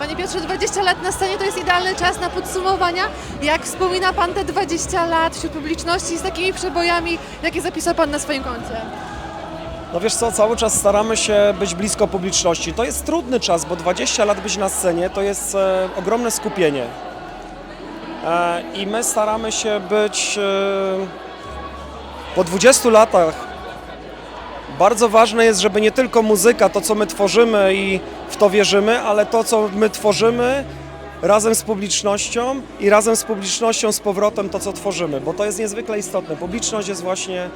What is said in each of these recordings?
Panie Piotrze, 20 lat na scenie to jest idealny czas na podsumowania. Jak wspomina Pan te 20 lat wśród publiczności z takimi przebojami, jakie zapisał Pan na swoim koncie? No wiesz co, cały czas staramy się być blisko publiczności. To jest trudny czas, bo 20 lat być na scenie to jest e, ogromne skupienie. E, I my staramy się być e, po 20 latach. Bardzo ważne jest, żeby nie tylko muzyka, to co my tworzymy i w to wierzymy, ale to co my tworzymy razem z publicznością i razem z publicznością z powrotem to co tworzymy, bo to jest niezwykle istotne. Publiczność jest właśnie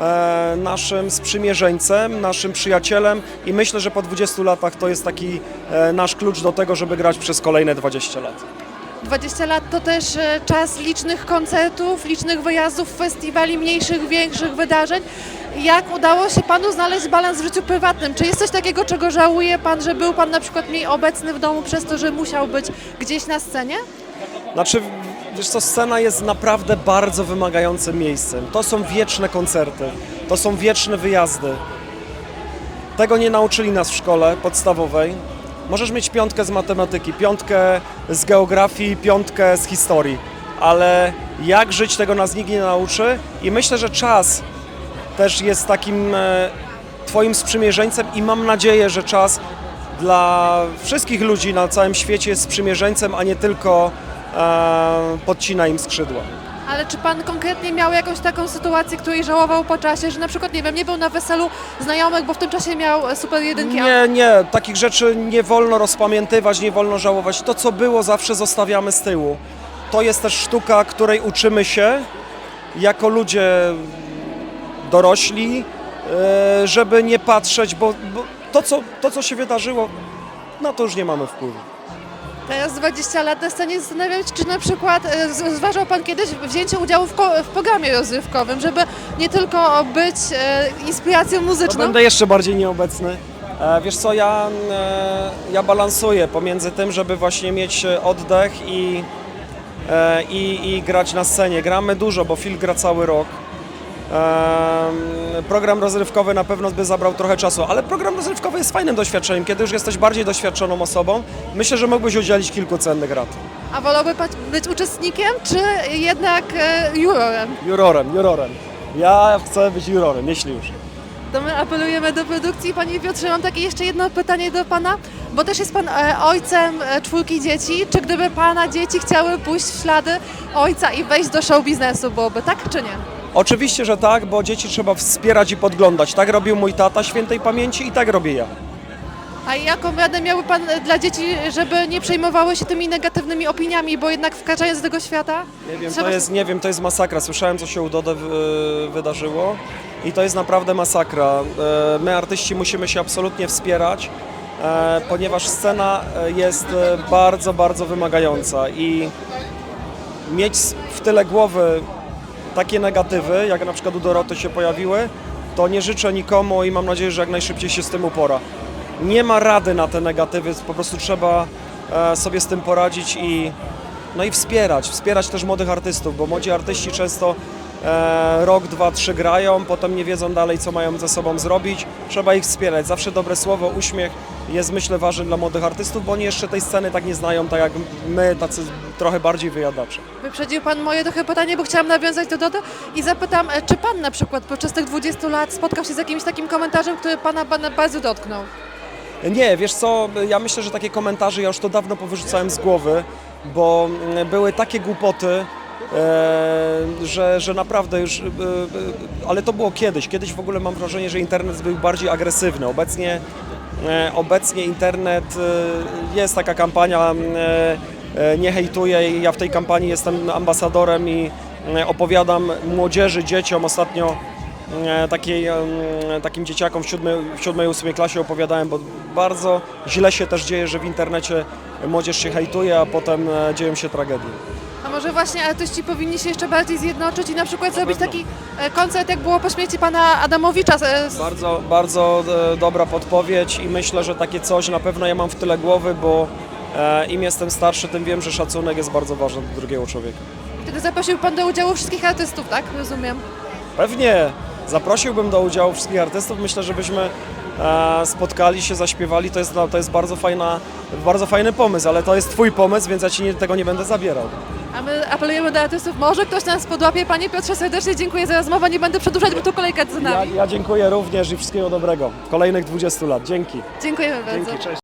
e, naszym sprzymierzeńcem, naszym przyjacielem i myślę, że po 20 latach to jest taki e, nasz klucz do tego, żeby grać przez kolejne 20 lat. 20 lat to też e, czas licznych koncertów, licznych wyjazdów, festiwali, mniejszych, większych wydarzeń. Jak udało się Panu znaleźć balans w życiu prywatnym? Czy jest coś takiego, czego żałuje Pan, że był Pan na przykład mniej obecny w domu przez to, że musiał być gdzieś na scenie? Znaczy, wiesz co, scena jest naprawdę bardzo wymagającym miejscem. To są wieczne koncerty, to są wieczne wyjazdy. Tego nie nauczyli nas w szkole podstawowej. Możesz mieć piątkę z matematyki, piątkę z geografii, piątkę z historii, ale jak żyć tego nas nikt nie nauczy i myślę, że czas też jest takim e, Twoim sprzymierzeńcem i mam nadzieję, że czas dla wszystkich ludzi na całym świecie jest sprzymierzeńcem, a nie tylko e, podcina im skrzydła. Ale czy Pan konkretnie miał jakąś taką sytuację, której żałował po czasie, że na przykład, nie wiem, nie był na weselu znajomych, bo w tym czasie miał super jedynki? Nie, nie, takich rzeczy nie wolno rozpamiętywać, nie wolno żałować. To, co było, zawsze zostawiamy z tyłu. To jest też sztuka, której uczymy się jako ludzie dorośli, e, żeby nie patrzeć, bo, bo to, co, to, co się wydarzyło, na to już nie mamy wpływu. Teraz 20 lat na scenie zastanawiać, czy na przykład e, zważał Pan kiedyś wzięcie udziału w, w programie rozrywkowym, żeby nie tylko być e, inspiracją muzyczną, będę jeszcze bardziej nieobecny. E, Wiesz co, ja, ja balansuję pomiędzy tym, żeby właśnie mieć oddech i, i, i grać na scenie. Gramy dużo, bo Phil gra cały rok. Program rozrywkowy na pewno by zabrał trochę czasu, ale program rozrywkowy jest fajnym doświadczeniem. Kiedy już jesteś bardziej doświadczoną osobą, myślę, że mógłbyś udzielić kilku cennych rad. a wolałby Pan być uczestnikiem, czy jednak e, jurorem? Jurorem, jurorem. Ja chcę być jurorem, jeśli już. To my apelujemy do produkcji. Panie Piotrze, mam takie jeszcze jedno pytanie do Pana, bo też jest Pan e, ojcem e, czwórki dzieci. Czy gdyby Pana dzieci chciały pójść w ślady ojca i wejść do show biznesu, byłoby tak czy nie? Oczywiście, że tak, bo dzieci trzeba wspierać i podglądać. Tak robił mój tata świętej pamięci i tak robię ja. A jaką radę miałby Pan e, dla dzieci, żeby nie przejmowały się tymi negatywnymi opiniami, bo jednak wkraczając do tego świata? Nie wiem, trzeba- to jest, nie wiem, to jest masakra. Słyszałem, co się u Dody y, wydarzyło i to jest naprawdę masakra. E, My, artyści, musimy się absolutnie wspierać, e, ponieważ scena e, jest e, bardzo, bardzo wymagająca i mieć w tyle głowy takie negatywy, jak na przykład u Doroty się pojawiły, to nie życzę nikomu i mam nadzieję, że jak najszybciej się z tym upora. Nie ma rady na te negatywy, po prostu trzeba e, sobie z tym poradzić i, no i wspierać, wspierać też młodych artystów, bo młodzi artyści często rok, dwa, trzy grają, potem nie wiedzą dalej, co mają ze sobą zrobić. Trzeba ich wspierać. Zawsze dobre słowo, uśmiech jest myślę ważny dla młodych artystów, bo oni jeszcze tej sceny tak nie znają, tak jak my, tacy trochę bardziej wyjadacze. Wyprzedził Pan moje trochę pytanie, bo chciałam nawiązać do Dody i zapytam, e, czy Pan na przykład podczas tych 20 lat spotkał się z jakimś takim komentarzem, który Pana ba- bardzo dotknął? Nie, wiesz co, ja myślę, że takie komentarze ja już to dawno powyrzucałem z głowy, bo mm, były takie głupoty, e, że, że naprawdę już, e, e, ale to było kiedyś. Kiedyś w ogóle mam wrażenie, że internet był bardziej agresywny. Obecnie, e, obecnie internet, e, jest taka kampania e, e, nie hejtuję ja w tej kampanii jestem ambasadorem i e, opowiadam młodzieży, dzieciom ostatnio e, takiej, takim dzieciakom w siódmej, w siódmej, ósmej klasie opowiadałem, bo bardzo źle się też dzieje, że w internecie młodzież się hejtuje, a potem e, dzieją się tragedie. A może właśnie artyści powinni się jeszcze bardziej zjednoczyć i na przykład zrobić pewno. taki e, koncert, jak było po śmierci Pana Adamowicza? e, Bardzo, bardzo e, dobra podpowiedź i myślę, że takie coś na pewno ja mam w tyle głowy, bo im jestem starszy, tym wiem, że szacunek jest bardzo ważny do drugiego człowieka. Wtedy zaprosił Pan do udziału wszystkich artystów, tak? Rozumiem. Pewnie zaprosiłbym do udziału wszystkich artystów. Myślę, że byśmy e, spotkali się, zaśpiewali. To jest, no, to jest bardzo, fajna, bardzo fajny pomysł, ale to jest Twój pomysł, więc ja Ci nie, tego nie będę zabierał. A my apelujemy do artystów, może ktoś nas podłapie. Panie Piotrze, serdecznie dziękuję za rozmowę, nie będę przedłużać, bo tu kolejka z Ja, nami. ja dziękuję również i wszystkiego dobrego. Kolejnych 20 lat. Dzięki. Dziękujemy bardzo. Dzięki, cześć.